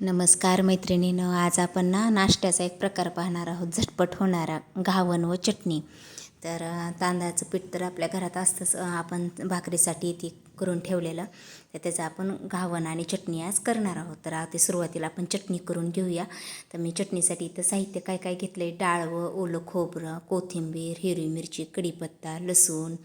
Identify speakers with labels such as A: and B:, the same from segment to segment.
A: नमस्कार मैत्रिणीनं आज आपण ना नाश्त्याचा एक प्रकार पाहणार आहोत. झटपट होणारा घावण व चटणी. तर तांदळाचं पीठ तर आपल्या घरात असतंच. आपण भाकरीसाठी ती करून ठेवलेलं. तर त्याचं आपण घावण आणि चटणी आज करणार आहोत. तर आता सुरुवातीला आपण चटणी करून घेऊया. तर मी चटणीसाठी इथं साहित्य काय काय घेतलं आहे डाळवं ओलं खोबरं कोथिंबीर हिरवी मिरची कढीपत्ता लसूण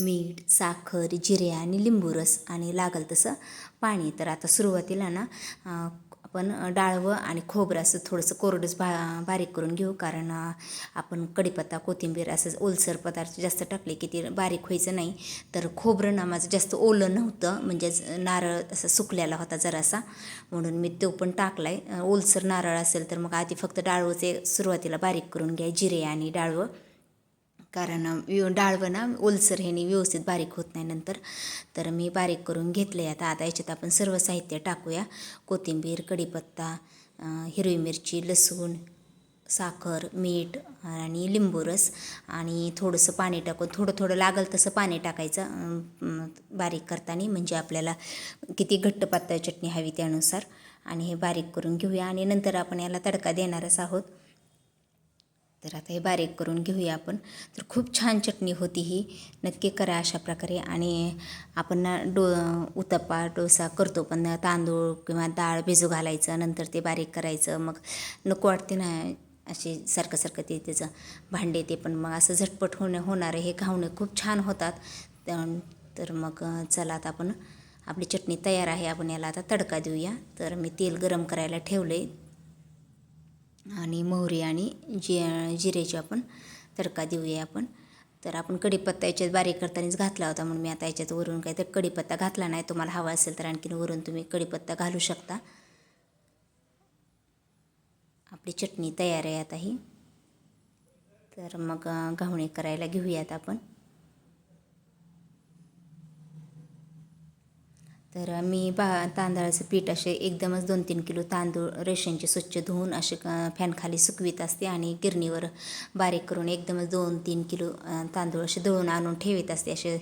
A: मीठ साखर जिरे आणि लिंबू रस आणि लागल तसं पाणी. तर आता सुरुवातीला ना आपण डाळवं आणि खोबरं असं थोडंसं कोरडंच भा बारीक करून घेऊ. कारण आपण कढीपत्ता कोथिंबीर असं ओलसर पदार्थ जास्त टाकले की ते बारीक व्हायचं नाही. तर खोबरं ना माझं जास्त ओलं नव्हतं. म्हणजेच नारळ असं सुकलेला होता जरासा. म्हणून मी तो पण टाकला आहे ओलसर नारळ असेल तर मग आधी फक्त डाळवंचे सुरुवातीला बारीक करून घ्या जिरे आणि डाळवं. कारण व्यव डाळवं ना ओलसर ह्याने व्यवस्थित बारीक होत नाही नंतर. तर मी बारीक करून घेतले आता. आता याच्यात आपण सर्व साहित्य टाकूया. कोथिंबीर कढीपत्ता हिरवी मिरची लसूण साखर मीठ आणि लिंबू रस आणि थोडंसं पाणी टाकून थोडं थोडं लागेल तसं पाणी टाकायचं बारीक करताना. म्हणजे आपल्याला किती घट्ट पातळ चटणी हवी त्यानुसार. आणि हे बारीक करून घेऊया. आणि नंतर आपण याला तडका देणारच आहोत. तर आता हे बारीक करून घेऊया आपण. तर खूप छान चटणी होती ही. नक्की करा अशा प्रकारे. आणि आपण डो उत्तप्पा डोसा करतो पण तांदूळ किंवा डाळ भिजू घालायचं नंतर ते बारीक करायचं. मग नको वाटते ना असे सारखं सारखं ते त्याचं भांडे ते पण मग असं झटपट होणं होणारे हे घावणे खूप छान होतात. तर मग चला आता आपण आपली चटणी तयार आहे. आपण याला आता तडका देऊया. तर मी तेल गरम करायला ठेवले आणि मोहरी आणि जि जिरेची आपण तडका देऊया आपण. तर आपण कढीपत्ता याच्यात बारीक करतानाच घातला होता म्हणून मी आता याच्यात वरून काय तर कढीपत्ता घातला नाही. तुम्हाला हवा असेल तर आणखीन वरून तुम्ही कढीपत्ता घालू शकता. आपली चटणी तयार आहे आता ही. तर मग अं, घावणे करायला घेऊयात आपण. तर मी बा तांदळाचं पीठ असे एकदमच दोन तीन किलो तांदूळ रेशनचे स्वच्छ धुवून असे क- फॅनखाली सुकवीत असते आणि गिरणीवर बारीक करून एकदमच दोन तीन किलो तांदूळ असे दळून आणून ठेवीत असते. असे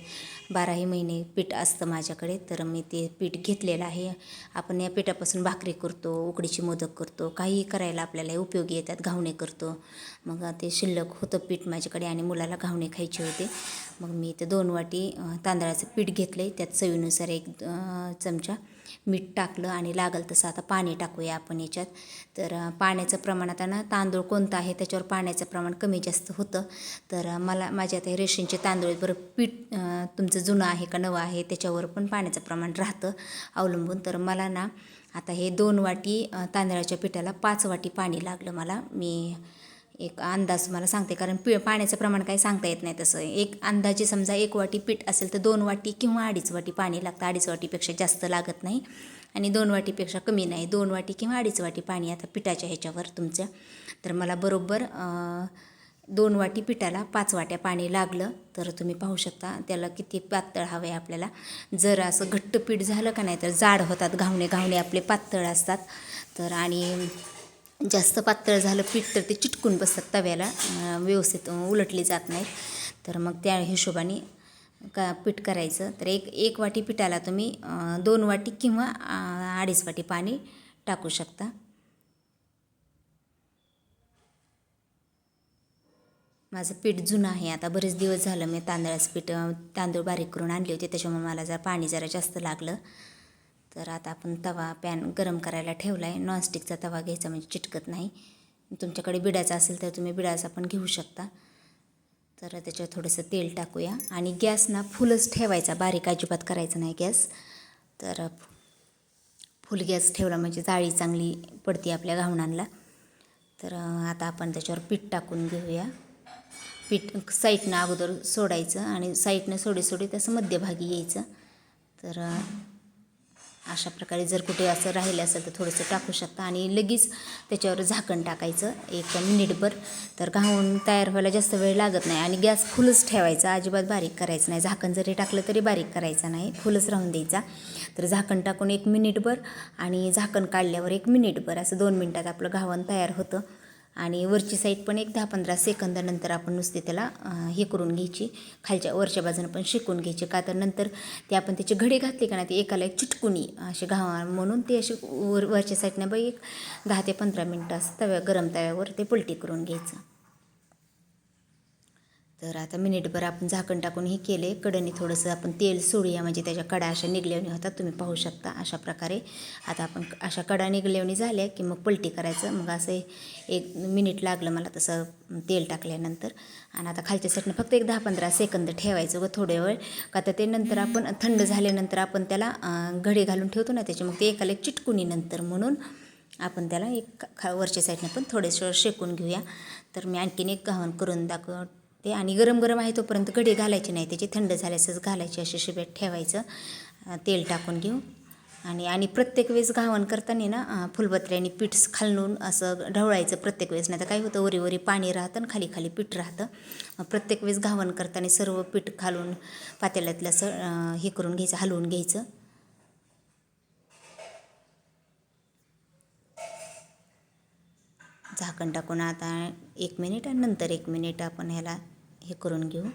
A: बाराही महिने पीठ असतं माझ्याकडे. तर मी ते पीठ घेतलेलं आहे. आपण या पिठापासून भाकरी करतो उकडीची मोदक करतो काहीही करायला आपल्याला उपयोगी येतात. घावणे करतो. मग ते शिल्लक होतं पीठ माझ्याकडे आणि मुलाला घावणे खायचे होते. मग मी ते दोन वाटी तांदळाचं पीठ घेतलं आहे त्यात चवीनुसार एक चमचा मीठ टाकलं आणि लागल तसं आता पाणी टाकूया आपण याच्यात. तर पाण्याचं प्रमाण आता ना तांदूळ कोणतं आहे त्याच्यावर पाण्याचं प्रमाण कमी जास्त होतं. तर मला माझ्या आता हे रेशनचे तांदूळ बरं पीठ तुमचं जुनं आहे का नवं आहे त्याच्यावर पण पाण्याचं प्रमाण राहतं अवलंबून. तर मला ना आता हे दोन वाटी तांदळाच्या पिठाला पाच वाटी पाणी लागलं मला. मी एक अंदाज मला सांगते कारण पि पाण्याचं प्रमाण काही सांगता येत नाही तसं. एक अंदाजे समजा एक वाटी पीठ असेल तर दोन वाटी किंवा अडीच वाटी पाणी लागतं. अडीच वाटीपेक्षा जास्त लागत नाही आणि दोन वाटीपेक्षा कमी नाही. दोन वाटी किंवा अडीच वाटी पाणी आता पिठाच्या ह्याच्यावर तुमच्या तर मला बरोबर दोन वाटी पिठाला पाच वाट्या पाणी लागलं तर तुम्ही पाहू शकता त्याला किती पातळ हवं आहे आपल्याला. जर असं घट्ट पीठ झालं का नाही तर जाड होतात घावणे घावणे आपले पातळ असतात. तर आणि जास्त पातळ झालं पीठ तर ते चिटकून बसतात तव्याला व्यवस्थित उलटले जात नाहीत. तर मग त्या हिशोबाने का पीठ करायचं. तर एक एक वाटी पिठाला तुम्ही दोन वाटी किंवा अडीच वाटी पाणी टाकू शकता. माझं पीठ जुनं आहे. आता बरेच दिवस झालं मी तांदळाचं पीठ तांदूळ बारीक करून आणले होते. त्याच्यामुळे मला जरा पाणी जरा जास्त लागलं. तर आता आपण तवा पॅन गरम करायला ठेवला आहे नॉनस्टिकचा तवा घ्यायचा म्हणजे चिटकत नाही. तुमच्याकडे बिडाचा असेल तर तुम्ही बिडाचा पण घेऊ शकता. तर त्याच्यावर थोडंसं तेल टाकूया. आणि गॅस ना फुलच ठेवायचा. बारीक अजिबात करायचा नाही गॅस. तर फुल गॅस ठेवला म्हणजे जाळी चांगली पडते आपल्या घावणांना. तर आता आपण त्याच्यावर पीठ टाकून घेऊया. पीठ साईडनं अगोदर सोडायचं आणि साईडनं सोडी सोडी तसं मध्यभागी यायचं. तर अशा प्रकारे जर कुठे असं राहिलं असेल तर थोडंसं टाकू शकता. आणि लगेच त्याच्यावर झाकण टाकायचं एक मिनिटभर. तर घावून तयार व्हायला जास्त वेळ लागत नाही आणि गॅस फुलच ठेवायचा. अजिबात बारीक करायचं नाही. झाकण जरी टाकलं तरी बारीक करायचं नाही. फुलच राहून द्यायचा. तर झाकण टाकून एक मिनिटभर आणि झाकण काढल्यावर एक मिनिटभर असं दोन मिनटात आपलं घावण तयार होतं. आणि वरची साईड पण एक दहा पंधरा सेकंदानंतर आपण नुसते त्याला हे करून घ्यायची. खालच्या वरच्या बाजूनं पण शिकून घ्यायची. का तर नंतर ते आपण त्याचे घडे घातले का नाही ते एकाला एक चिटकुनी असे घावा म्हणून ते असे वर वरच्या साईडनं बाई एक दहा ते पंधरा मिनटं असं तव्या गरम तव्यावर ते पलटी करून घ्यायचं. तर आता मिनिटभर आपण झाकण टाकून हे केले. कडनी थोडंसं आपण तेल सोडूया. म्हणजे त्याच्या कडा अशा निघल्यावणी होतात. तुम्ही पाहू शकता अशा प्रकारे. आता आपण अशा कडा निघल्यावणी झाल्या की मग पलटी करायचं. मग असं एक मिनिट लागलं मला तसं तेल टाकल्यानंतर. आणि आता खालच्या साईडनं फक्त एक दहा पंधरा सेकंद ठेवायचं व थोड्या वेळ. का तर ते नंतर आपण थंड झाल्यानंतर आपण त्याला घडे घडी घालून ठेवतो ना त्याची मग ते एकाला एक चिटकुनी नंतर म्हणून आपण त्याला एक खा वरच्या साईडनं पण थोडेसं शेकून घेऊया. तर मी आणखीन एक घावण करून ते आणि गरम गरम आहे तोपर्यंत घडी घालायची नाही. त्याची थंड झाल्यासच घालायची अशी शिब्यात ठेवायचं. तेल टाकून घेऊ. आणि आणि प्रत्येक वेळेस घावण करताना ना फुलबत्र्याने पीठ खालून असं ढवळायचं प्रत्येक वेळेस. नाही तर काय होतं वरी वरी पाणी राहतं आणि खाली खाली पीठ राहतं. प्रत्येक वेळेस घावण करताना सर्व पीठ खालून पातेल्यातलं असं हे करून घ्यायचं हलवून घ्यायचं. झाकण टाकून आता एक मिनिट आणि नंतर एक मिनिट आपण ह्याला हे करून घेऊ.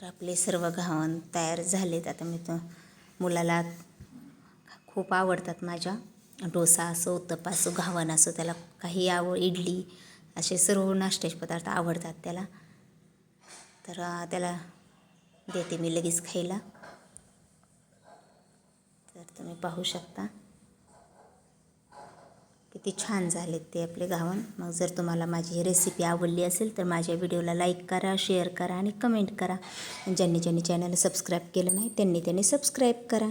A: तर आपले सर्व घावन तयार झालेत. आता मी तो मुलाला खूप आवडतात माझ्या. डोसा असो उत्तप्पा असो घावन असो त्याला काही आवड इडली असे सर्व नाश्त्याचे पदार्थ आवडतात त्याला. तर त्याला देते मी लगेच खायला. तर तुम्ही पाहू शकता. किती छान झालेत ते आपले घावन मग जर तुम्हाला माझी ही रेसिपी आवडली असेल तर माझ्या व्हिडिओला लाईक करा शेअर करा आणि कमेंट करा. ज्यांनी ज्यांनी चॅनल सबस्क्राईब केलं नाही त्यांनी त्यांनी सबस्क्राईब करा.